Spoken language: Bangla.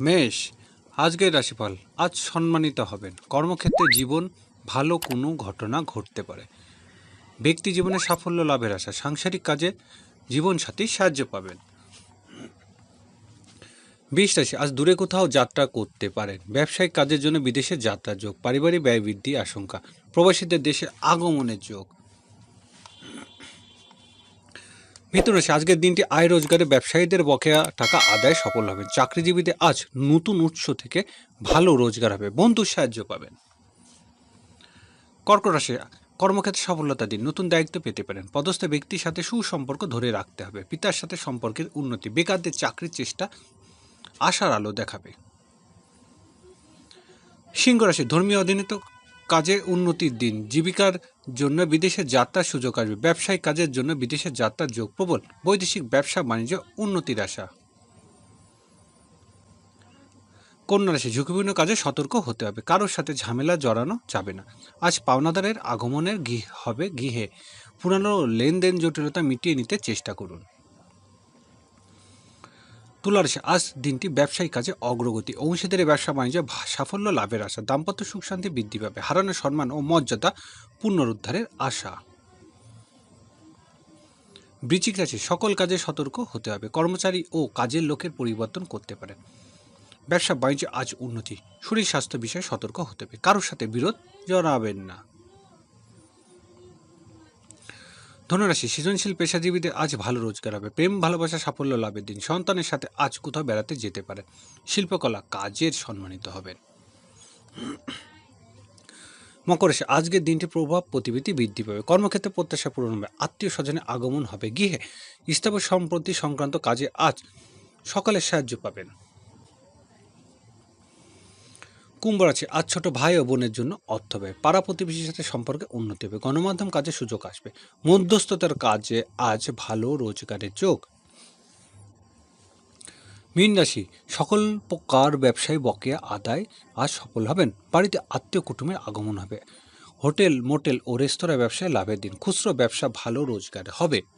মেষ, আজকের রাশিফল, আজ সম্মানিত হবেন। কর্মক্ষেত্রে জীবন ভালো কোনো ঘটনা ঘটতে পারে। ব্যক্তি জীবনে সাফল্য লাভের আশা, সাংসারিক কাজে জীবনসাথী সাহায্য পাবেন। বিশ রাশি, আজ দূরে কোথাও যাত্রা করতে পারেন। ব্যবসায়িক কাজের জন্য বিদেশে যাত্রার যোগ, পারিবারিক ব্যয় বৃদ্ধি আশঙ্কা, প্রবাসীদের দেশে আগমনের যোগ মিথুন রাশি আজকের দিনটি আয় রোজগারে ব্যবসায়ীদের বকেয়া টাকা আদায় সফল হবেন চাকরিজীবীদের আজ নতুন উৎস থেকে ভালো রোজগার হবে। বন্ধুর সাহায্য পাবেন। কর্কট রাশি, কর্মক্ষেত্রে সফলতা দিন। নতুন দায়িত্ব পেতে পারেন। পদস্থ ব্যক্তির সাথে সুসম্পর্ক ধরে রাখতে হবে। পিতার সাথে সম্পর্কের উন্নতি, বেকারদের চাকরির চেষ্টা আশার আলো দেখাবে। সিংহ রাশি, ধর্মীয় অধীনিত কাজে উন্নতির দিন। জীবিকার জন্য বিদেশে যাত্রার সুযোগ আসবে। ব্যবসায়িক কাজের জন্য বিদেশে যাত্রার যোগ প্রবল। বৈদেশিক ব্যবসা বাণিজ্য উন্নতির আশা। কন্যা রাশি, ঝুঁকিপূর্ণ কাজে সতর্ক হতে হবে। কারোর সাথে ঝামেলা জড়ানো যাবে না। আজ পাওনাদারের আগমনের গৃহ হবে গৃহে। পুরানো লেনদেন জটিলতা মিটিয়ে নিতে চেষ্টা করুন। তুলা রাশি আজ দিনটি ব্যবসায়িক কাজে অগ্রগতি। অংশীদারি ব্যবসা বাণিজ্য সাফল্য লাভের আশা। দাম্পত্য সুখ শান্তি বৃদ্ধি পাবে। হারানো সম্মান ও মর্যাদা পুনরুদ্ধারের আশা। বৃশ্চিক রাশি, সকল কাজে সতর্ক হতে হবে। কর্মচারী ও কাজের লোকের পরিবর্তন করতে পারে ব্যবসা বাণিজ্য আজ উন্নতি। শরীর স্বাস্থ্য বিষয়ে সতর্ক হতে হবে। কারোর সাথে বিরোধ জড়াবেন না। ধনুরাশি, সৃজনশীল পেশাজীবীদের আজ ভালো রোজগার হবে। প্রেম, ভালোবাসা, সাফল্য লাভের দিন। সন্তানের সাথে আজ কোথাও বেড়াতে যেতে পারে। শিল্পকলা কাজের সম্মানিত হবেন মকর রাশি, আজকের দিনটি প্রভাব প্রতিভূতি বৃদ্ধি পাবে। কর্মক্ষেত্রে প্রত্যাশা পূরণ হবে। আত্মীয় স্বজনের আগমন হবে। গৃহে, স্থাবর সম্পত্তি সংক্রান্ত কাজে আজ সকালের সাহায্য পাবেন। কুম্ভ রাশি আজ ছোট ভাই ও বোনের জন্য অর্থ ব্যয়। পাড়া প্রতিবেশীর সাথে সম্পর্কে উন্নতি হবে। গণমাধ্যম কাজে সুযোগ আসবে। মধ্যস্থতার কাজে আজ ভালো রোজগারের যোগ। মীন রাশি, সকল প্রকার ব্যবসায়ী বকেয়া আদায় আজ সফল হবেন। বাড়িতে আত্মীয় কুটুমের আগমন হবে। হোটেল, মোটেল ও রেস্তোরাঁ ব্যবসায় লাভের দিন। খুচরো ব্যবসা ভালো রোজগার হবে।